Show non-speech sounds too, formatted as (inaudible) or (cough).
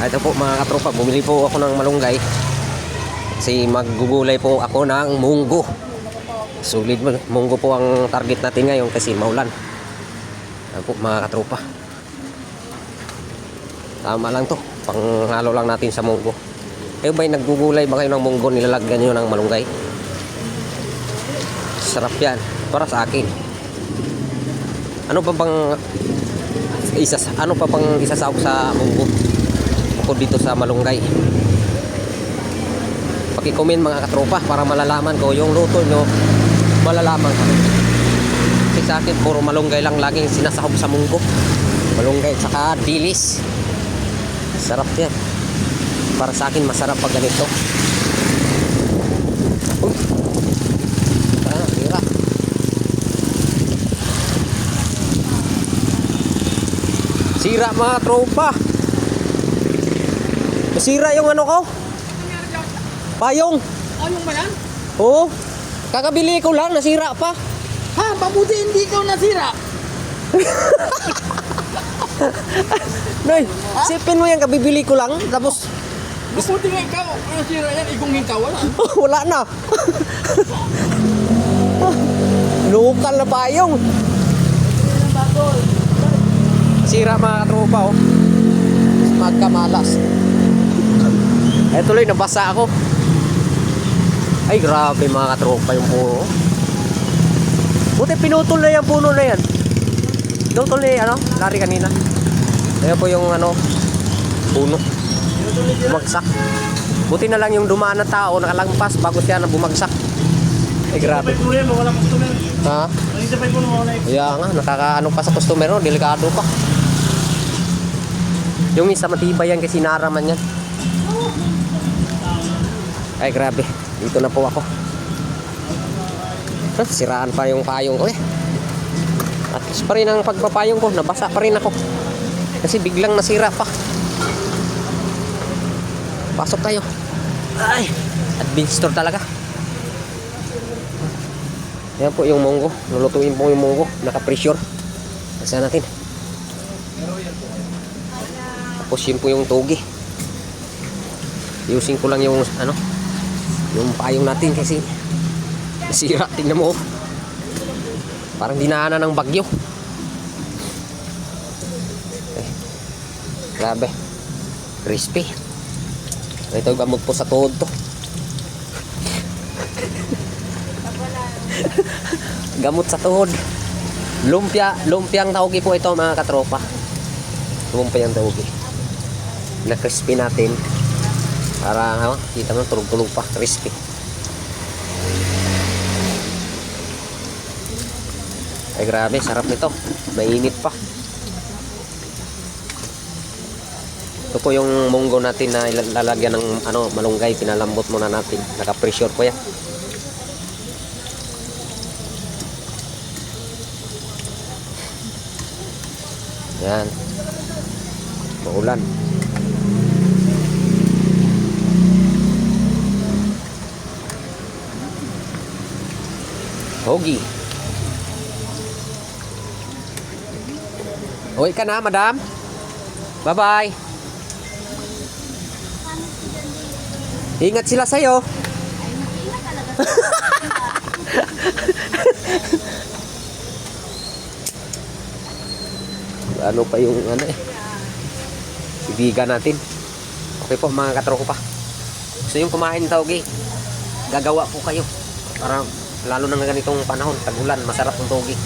Ito po mga katropa, bumili po ako ng malunggay. Kasi maggugulay po ako ng munggo. Solid mo. Munggo po ang target natin ngayon kasi maulan. Ayan po mga katropa. Tama lang to. Panghalo lang natin sa munggo. Kayo ba'y naggugulay ba kayo ng munggo nilalagyan nyo ng malunggay? Sarap yan. Para sa akin. Ano pa bang isa ano pa bang isasawag sa munggo? Bukod dito sa malunggay. Paki-comment mga katropa para malalaman ko yung luto nyo. Malalaman ko. Kasi sa akin puro malunggay lang laging sinasahog sa munggo. Malunggay saka dilis. Sarap yan. Para sa akin masarap pag ganito. Uy. Ah, tira. Sira mga tropa. Sira yung ano ko? Payong. Anong ba yan? Oo. Kakabili ko lang, nasira pa. Ha, mabuti hindi ikaw nasira. (laughs) Noy, sipin mo yan, kabibili ko lang. Tapos, Mabuti nga ikaw nasira yan, ikong ikaw wala. (laughs) wala na. (laughs) Lokal na payong. Sira mga katropa, oh. Magkamalas. Eh tuloy, nabasa ako. Ay, grabe mga katropa yung puno. Buti pinutol na yung puno na yan. Pinutol yung ano, lari kanina. Ayan po yung ano, puno. Bumagsak. Buti na lang yung dumaan na tao, nakalampas bago siya na bumagsak. Ay, grabe. Kuya mo, walang customer. Ha? Malita pa yung wala Kaya nga, nakakaano pa sa customer, no? delikado pa. Yung isa matibay yan kasi naraman yan. Ay, grabe. Dito na po ako. Siraan pa yung payong ko eh. At pa rin ang pagpapayong ko, nabasa pa rin ako. Kasi biglang nasira pa. Pasok tayo. Ay, adventure talaga. Yan po yung munggo. Lulutuin po yung munggo. Naka-pressure. Kasi natin. Tapos yun po yung togi. Using ko lang yung ano yung payong natin kasi nasira. Tingnan mo. oh. Parang dinaanan ng bagyo. Eh, grabe. Crispy. Ito gamot po sa tuhod to. (laughs) gamot sa tuhod. Lumpia, lumpiang tawgi po ito mga katropa. Lumpiang tawgi. Na crispy natin. Para ano, kita mo tulog-tulog pa, crispy. Ay grabe, sarap nito. Mainit pa. Ito po yung munggo natin na ilalagyan ng ano, malunggay, pinalambot muna natin. Naka-pressure po yan. Yan. Maulan. Hogi. Uwi ka na, madam. Bye-bye. Ingat sila sa'yo. (laughs) ano pa yung ano eh ibigan natin okay po mga katroko pa gusto yung kumain tawgi gagawa po kayo para lalo na ng ganitong panahon tagulan masarap ang togi